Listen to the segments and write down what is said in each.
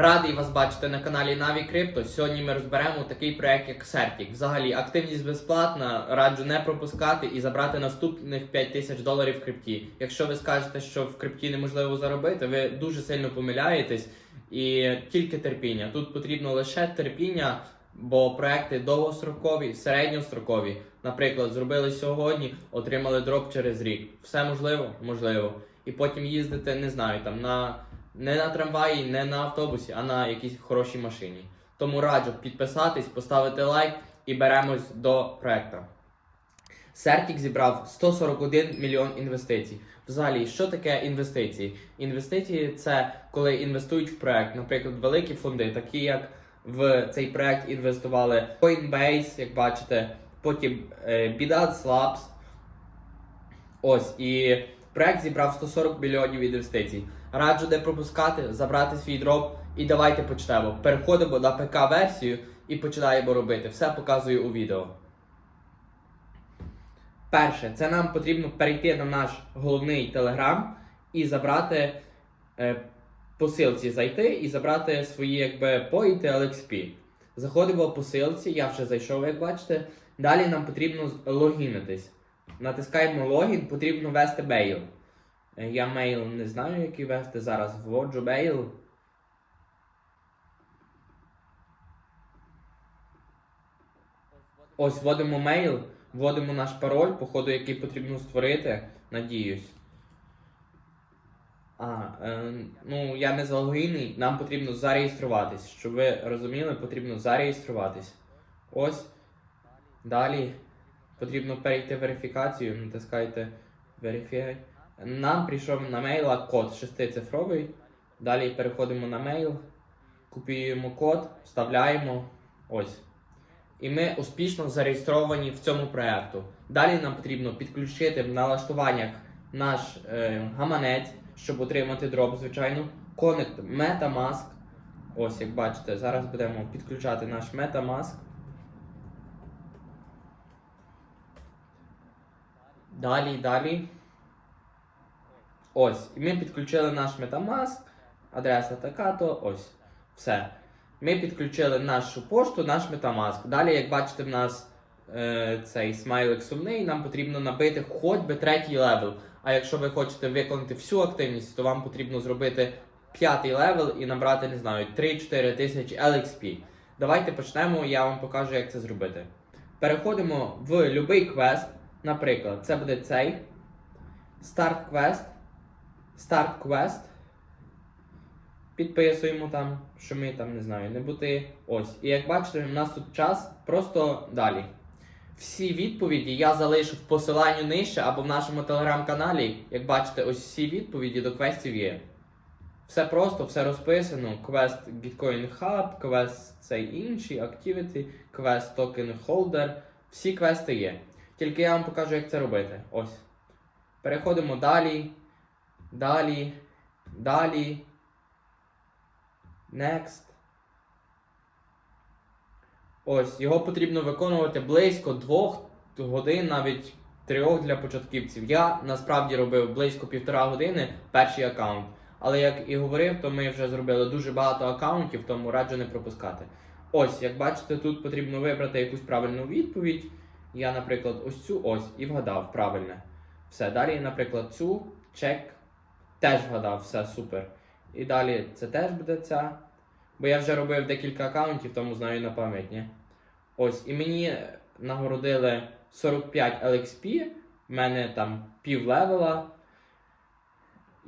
Радий вас бачити на каналі Наві Крипто. Сьогодні ми розберемо такий проект, як Certic. Взагалі, активність безплатна, раджу не пропускати і забрати наступних 5 тисяч доларів в крипті. Якщо ви скажете, що в крипті неможливо заробити, ви дуже сильно помиляєтесь і тільки терпіння. Тут потрібно лише терпіння, бо проекти довгострокові, середньострокові. Наприклад, зробили сьогодні, отримали дроп через рік. Все можливо? Можливо. І потім їздити, не знаю, там на не на трамваї, не на автобусі, а на якійсь хорошій машині. Тому раджу підписатись, поставити лайк і беремось до проекту. Сертік зібрав 141 мільйон інвестицій. Взагалі, що таке інвестиції? Інвестиції це коли інвестують в проект, наприклад, великі фонди, такі як в цей проект інвестували Coinbase, як бачите, потім е, Labs. Ось і проект зібрав 140 мільйонів інвестицій. Раджу не пропускати, забрати свій дроп і давайте почнемо. Переходимо на ПК-версію і починаємо робити. Все показую у відео. Перше, це нам потрібно перейти на наш головний телеграм і забрати е, посилці, зайти і забрати свої якби поінти LXP. Заходимо в посилці, я вже зайшов, як бачите. Далі нам потрібно логінитись. Натискаємо логін, потрібно ввести мейл. Е, Я мейл не знаю, який ввести зараз. Вводжу мейл. Ось вводимо мейл, вводимо наш пароль, походу, який потрібно створити. Надіюсь. А, е, ну я не залогінний, нам потрібно зареєструватись. Щоб ви розуміли, потрібно зареєструватись. Ось. Далі потрібно перейти верифікацію, натискайте Verify. Нам прийшов на мейла код шестицифровий. Далі переходимо на мейл, копіюємо код, вставляємо. Ось. І ми успішно зареєстровані в цьому проєкту. Далі нам потрібно підключити в налаштуваннях наш е, гаманець, щоб отримати дроп, звичайно. Connect MetaMask. Ось, як бачите, зараз будемо підключати наш MetaMask. Далі, далі. Ось. І ми підключили наш Metamask. Адреса така, то ось. Все. Ми підключили нашу пошту, наш Metamask. Далі, як бачите, в нас е, цей смайлик сумний, нам потрібно набити хоч би третій левел. А якщо ви хочете виконати всю активність, то вам потрібно зробити п'ятий левел і набрати, не знаю, 3-4 тисячі LXP. Давайте почнемо, я вам покажу, як це зробити. Переходимо в будь-який квест. Наприклад, це буде цей. Старт квест. Старт квест. Підписуємо там, що ми там не знаю, не бути. Ось. І як бачите, у нас тут час просто далі. Всі відповіді я залишу в посиланню нижче або в нашому телеграм-каналі. Як бачите, ось всі відповіді до квестів є. Все просто, все розписано. Квест Bitcoin Hub, квест цей інший, Activity, квест Token Holder. Всі квести є. Тільки я вам покажу, як це робити. Ось. Переходимо далі. Далі. Далі. Next. Ось, його потрібно виконувати близько двох годин, навіть трьох для початківців. Я насправді робив близько півтора години перший аккаунт. Але як і говорив, то ми вже зробили дуже багато аккаунтів, тому раджу не пропускати. Ось, як бачите, тут потрібно вибрати якусь правильну відповідь. Я, наприклад, ось цю ось і вгадав правильне. Все, далі, наприклад, цю чек теж вгадав, все супер. І далі це теж буде ця. Бо я вже робив декілька аккаунтів, тому знаю на пам'ять, ні? Ось, і мені нагородили 45 LXP, в мене там пів левела.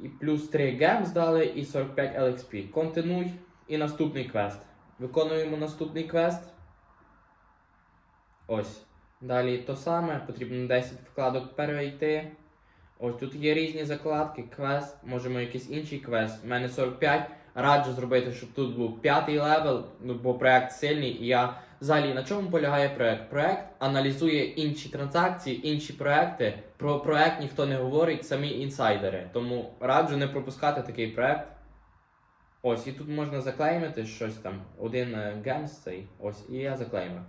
І плюс 3 гем здали і 45 LXP. Континуй і наступний квест. Виконуємо наступний квест. Ось. Далі то саме, потрібно 10 вкладок перейти. Ось тут є різні закладки, квест, можемо якийсь інший квест. У мене 45. Раджу зробити, щоб тут був п'ятий левел, ну, бо проект сильний. І я взагалі на чому полягає проект? Проект аналізує інші транзакції, інші проекти. Про проект ніхто не говорить, самі інсайдери. Тому раджу не пропускати такий проект. Ось, і тут можна заклеймити щось там. Один гемс цей. Ось, і я заклеймив.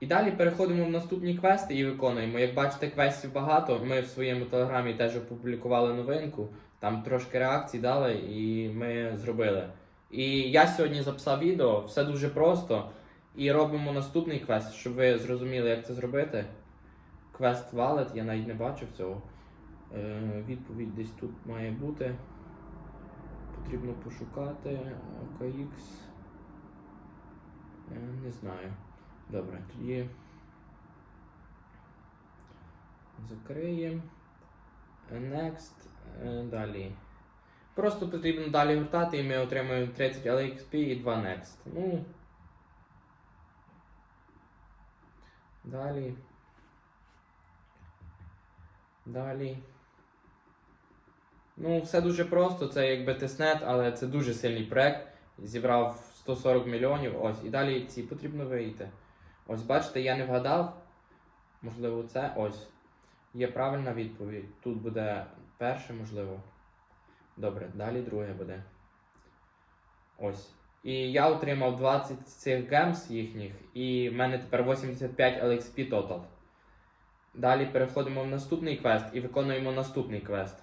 І далі переходимо в наступні квести і виконуємо. Як бачите, квестів багато. Ми в своєму телеграмі теж опублікували новинку. Там трошки реакцій дали, і ми зробили. І я сьогодні записав відео, все дуже просто. І робимо наступний квест, щоб ви зрозуміли, як це зробити. Квест Wallet, я навіть не бачив цього. Е, відповідь десь тут має бути. Потрібно пошукати OKX. Е, не знаю. Добре, тоді закриємо. Next. Е, Далі. Просто потрібно далі гуртати і ми отримаємо 30 LXP і 2 Next. Ну. Далі. Далі. Ну, все дуже просто, це якби тестнет, але це дуже сильний проект. Зібрав 140 мільйонів. Ось. І далі ці потрібно вийти. Ось, бачите, я не вгадав. Можливо, це ось. Є правильна відповідь. Тут буде перше, можливо. Добре, далі друге буде. Ось. І я отримав 20 цих гемс їхніх, і в мене тепер 85 LXP total. Далі переходимо в наступний квест і виконуємо наступний квест.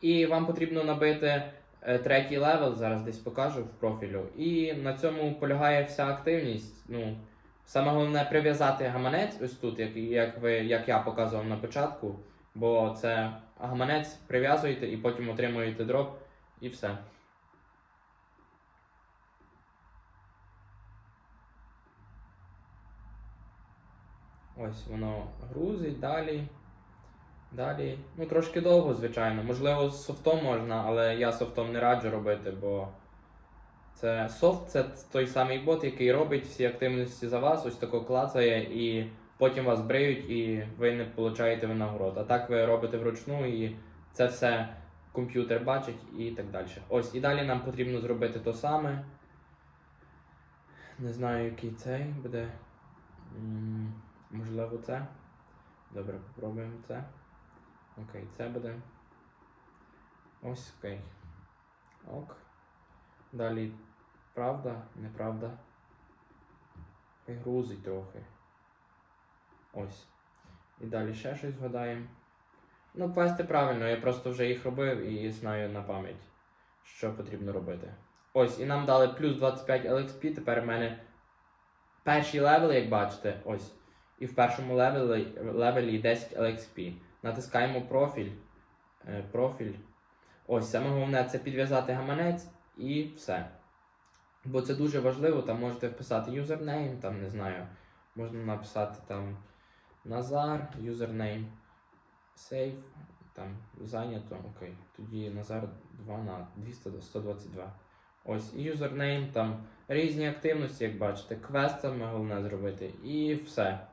І вам потрібно набити е, третій левел, зараз десь покажу в профілю. І на цьому полягає вся активність. Ну, саме головне прив'язати гаманець ось тут, як, як, ви, як я показував на початку. Бо це гаманець прив'язуєте і потім отримуєте дроп і все. Ось воно грузить далі. Далі. Ну, трошки довго, звичайно. Можливо, з софтом можна, але я софтом не раджу робити, бо це софт це той самий бот, який робить всі активності за вас, ось тако клацає, і потім вас бриють, і ви не получаєте винагород. А так ви робите вручну, і це все комп'ютер бачить і так далі. Ось, і далі нам потрібно зробити то саме. Не знаю, який цей буде. Можливо, це. Добре, попробуємо це. Окей, це буде. Ось окей. Ок. Далі правда, неправда. Хай грузить трохи. Ось. І далі ще щось згадаємо. Ну, квести правильно, я просто вже їх робив і знаю на пам'ять, що потрібно робити. Ось, і нам дали плюс 25 LXP, тепер в мене перший левел, як бачите, ось. І в першому левелі, левелі 10 LXP. Натискаємо профіль. Е, профіль. Ось, саме головне це підв'язати гаманець і все. Бо це дуже важливо, там можете вписати юзернейм, там не знаю. Можна написати там Назар, юзернейм, сейф, там зайнято, окей. Тоді Назар 2 на 200 до 122. Ось, і юзернейм, там різні активності, як бачите, квест саме головне зробити, і все.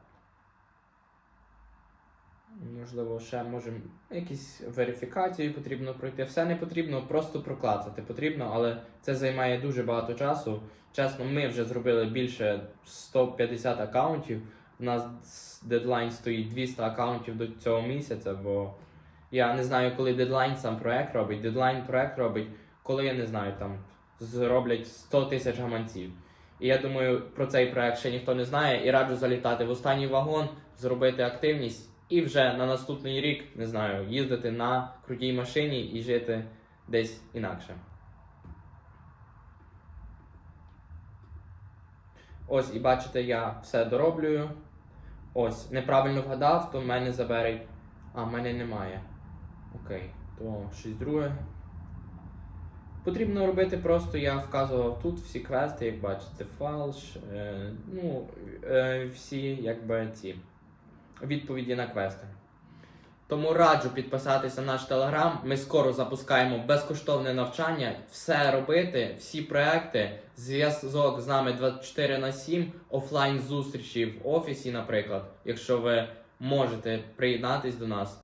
Можливо, ще можемо якісь верифікацію потрібно пройти. Все не потрібно, просто проклацати потрібно, але це займає дуже багато часу. Чесно, ми вже зробили більше 150 аккаунтів. У нас дедлайн стоїть 200 аккаунтів до цього місяця, бо я не знаю, коли дедлайн сам проект робить. Дедлайн проект робить, коли я не знаю, там зроблять 100 тисяч гаманців. І я думаю, про цей проект ще ніхто не знає. І раджу залітати в останній вагон, зробити активність. І вже на наступний рік, не знаю, їздити на крутій машині і жити десь інакше. Ось, і бачите, я все дороблюю. Ось, неправильно вгадав, то в мене заберуть. А, в мене немає. Окей, то щось друге. Потрібно робити просто, я вказував тут всі квести, як бачите, фалш, е, ну, е, всі якби ці відповіді на квести. Тому раджу підписатися на наш телеграм. Ми скоро запускаємо безкоштовне навчання, все робити, всі проекти, зв'язок з нами 24 на 7, офлайн зустрічі в офісі, наприклад, якщо ви можете приєднатись до нас.